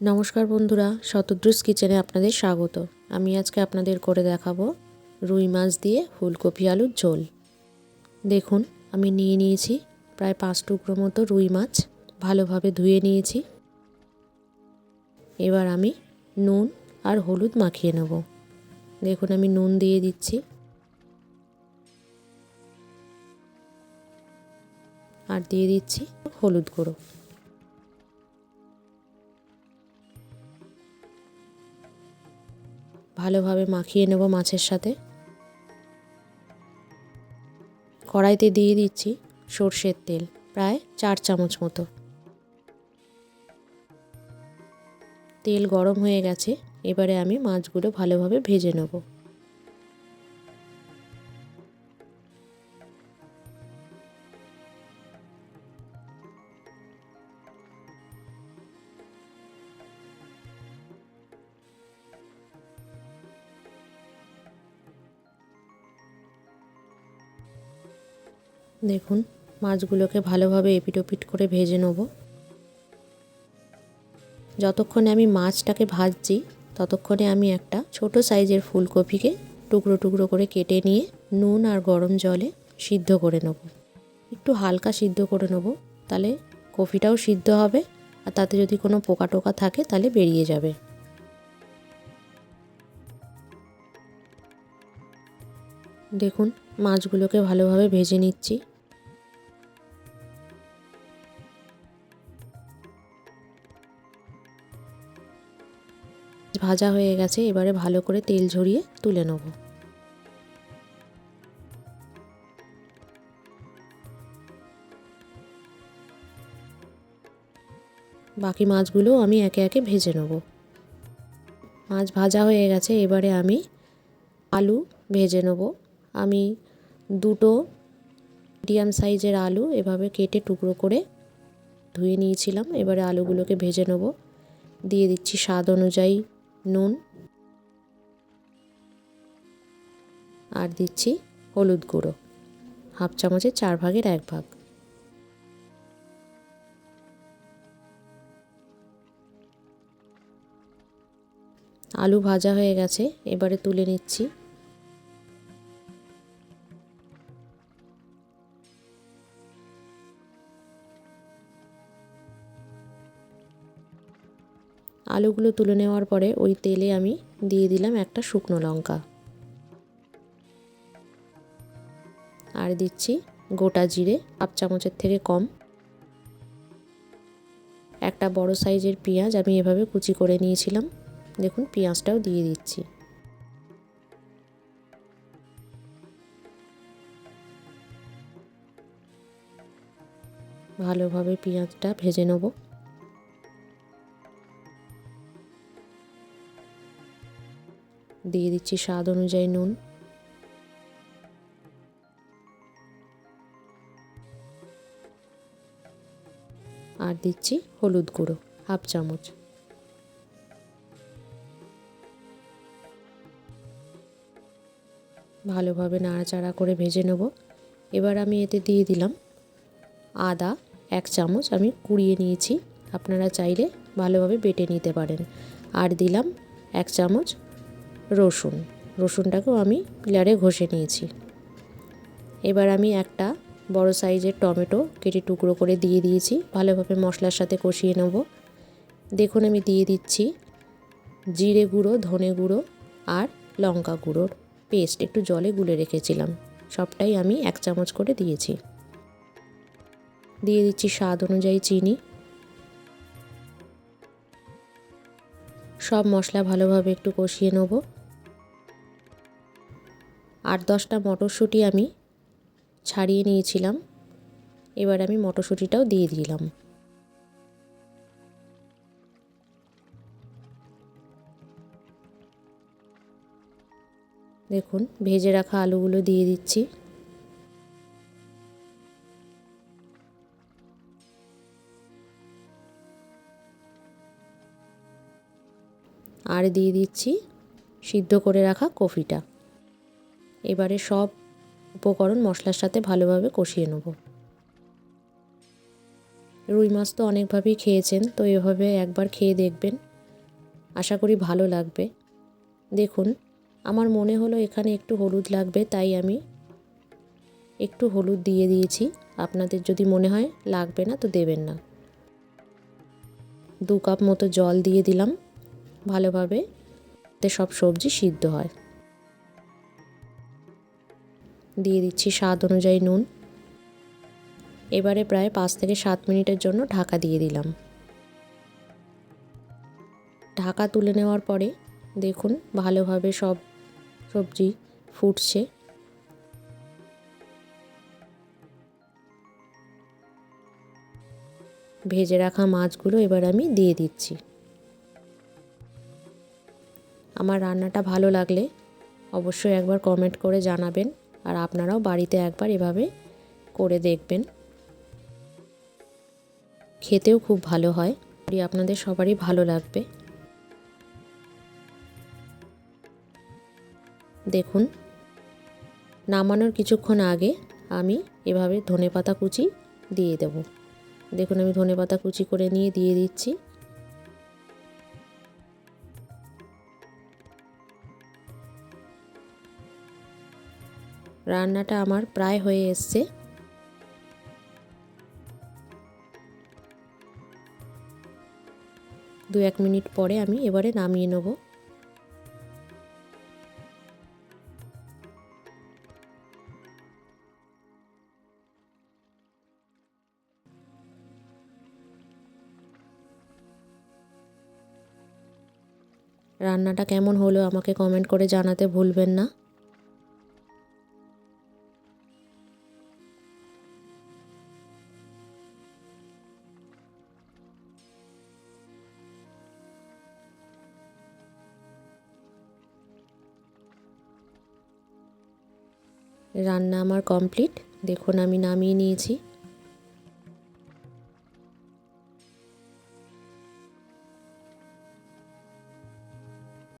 নমস্কার বন্ধুরা, শতদ্রুস কিচেনে আপনাদের স্বাগত। আমি আজকে আপনাদের করে দেখাবো রুই মাছ দিয়ে ফুলকপি আলুর ঝোল। দেখুন, আমি নিয়ে নিয়েছি প্রায় পাঁচ টুকরো মতো রুই মাছ, ভালোভাবে ধুয়ে নিয়েছি। এবার আমি নুন আর হলুদ মাখিয়ে নেব। দেখুন, আমি নুন দিয়ে দিচ্ছি। আর দিয়ে দিচ্ছি হলুদ গুঁড়ো। ভালোভাবে মাখিয়ে নেব মাছের সাথে। কড়াইতে দিয়ে দিচ্ছি সর্ষের তেল, প্রায় চার চামচ মতো। তেল গরম হয়ে গেছে, এবারে আমি মাছগুলো ভালোভাবে ভেজে নেব। দেখুন, মাছগুলোকে ভালোভাবে এপিট ওপিট করে ভেজে নেব। যতক্ষণে আমি মাছটাকে ভাজছি, ততক্ষণে আমি একটা ছোট সাইজের ফুলকপিকে টুকরো টুকরো করে কেটে নিয়ে নুন আর গরম জলে সিদ্ধ করে নেব। একটু হালকা সিদ্ধ করে নেব, তাহলে কফিটাও সিদ্ধ হবে আর তাতে যদি কোনো পোকা টোকা থাকে, তাহলে বেরিয়ে যাবে। দেখুন, মাছগুলোকে ভালোভাবে ভেজে নিচ্ছি। ভাজা হয়ে গেছে, এবারে ভালো করে তেল ঝরিয়ে তুলে নেব। বাকি মাছগুলো আমি একে একে ভেজে নেব। মাছ ভাজা হয়ে গেছে, এবারে আমি আলু ভেজে নেব। আমি দুটো মিডিয়াম সাইজের আলু এভাবে কেটে টুকরো করে ধুয়ে নিয়েছিলাম, এবারে আলুগুলোকে ভেজে নেব। দিয়ে দিচ্ছি স্বাদ অনুযায়ী নুন আর দিচ্ছি হলুদ গুঁড়ো। হাফ চামচের চার ভাগের এক ভাগ। আলু ভাজা হয়ে গেছে, এবারে তুলে নিচ্ছি। আলুগুলো তুলে নেওয়ার পরে ওই তেলে আমি দিয়ে দিলাম একটা শুকনো লঙ্কা। আর দিচ্ছি গোটা জিরে হাফ চামচের থেকে কম। একটা বড় সাইজের পেঁয়াজ আমি এভাবে কুচি করে নিয়েছিলাম। দেখুন, পেঁয়াজটাও দিয়ে দিচ্ছি। ভালোভাবে পেঁয়াজটা ভেজে নেব। দিয়ে দিচ্ছি স্বাদ অনুযায়ী নুন। আর দিচ্ছি হলুদ গুঁড়ো, হাফ চামচ। ভালোভাবে নাড়াচাড়া করে ভেজে নেব। এবার আমি এতে দিয়ে দিলাম আদা, এক চামচ আমি কুড়িয়ে নিয়েছি। আপনারা চাইলে ভালোভাবে বেটে নিতে পারেন। আর দিলাম এক চামচ রসুন। রসুনটাকেও আমি পিলারে ঘষে নিয়েছি। এবার আমি একটা বড় সাইজের টমেটো কেটে টুকরো করে দিয়ে দিয়েছি। ভালোভাবে মশলার সাথে কষিয়ে নেব। দেখুন আমি দিয়ে দিচ্ছি জিরে গুঁড়ো, ধনে গুঁড়ো আর লঙ্কা গুঁড়োর পেস্ট। একটু জলে গুলে রেখেছিলাম। সবটাই আমি এক চামচ করে দিয়েছি। দিয়ে দিচ্ছি স্বাদ অনুযায়ী চিনি। সব মশলা ভালোভাবে একটু কষিয়ে নেব। আট দশটা মটরশুঁটি আমি ছাড়িয়ে নিয়েছিলাম। এবার আমি মটরশুঁটিটাও দিয়ে দিলাম। দেখুন, ভেজে রাখা আলুগুলো দিয়ে দিচ্ছি। আর দিয়ে দিচ্ছি সিদ্ধ করে রাখা কফিটা। এবারে সব উপকরণ মশলার সাথে ভালোভাবে কষিয়ে নেব। রুই মাছ তো অনেকভাবেই খেয়েছেন, তো এভাবে একবার খেয়ে দেখবেন। আশা করি ভালো লাগবে। দেখুন, আমার মনে হলো এখানে একটু হলুদ লাগবে, তাই আমি একটু হলুদ দিয়ে দিয়েছি। আপনাদের যদি মনে হয় লাগবে না, তো দেবেন না। দু কাপ মতো জল দিয়ে দিলাম। ভালোভাবে সব সবজি সিদ্ধ হয়। দিয়ে দিচ্ছি স্বাদ অনুযায়ী নুন। এবারে প্রায় পাঁচ থেকে সাত মিনিটের জন্য ঢাকা দিয়ে দিলাম। ঢাকা তুলে নেওয়ার পরে দেখুন ভালোভাবে সব সবজি ফুটছে। ভেজে রাখা মাছগুলো এবার আমি দিয়ে দিচ্ছি। আমার রান্নাটা ভালো লাগলে অবশ্যই একবার কমেন্ট করে জানাবেন। আর আপনারাও বাড়িতে একবার এভাবে করে দেখবেন। খেতেও খুব ভালো হয়। আপনাদের সবারই ভালো লাগবে। দেখুন, নামানোর কিছুক্ষণ আগে আমি এভাবে ধনেপাতা কুচি দিয়ে দেব। দেখুন, আমি ধনেপাতা কুচি করে নিয়ে দিয়ে দিচ্ছি। রান্নাটা আমার প্রায় হয়ে এসছে। দু এক মিনিট পরে আমি এবারে নামিয়ে নেব। রান্নাটা কেমন হলো আমাকে কমেন্ট করে জানাতে ভুলবেন না। রান্না আমার কমপ্লিট। দেখুন আমি নামিয়ে নিয়েছি।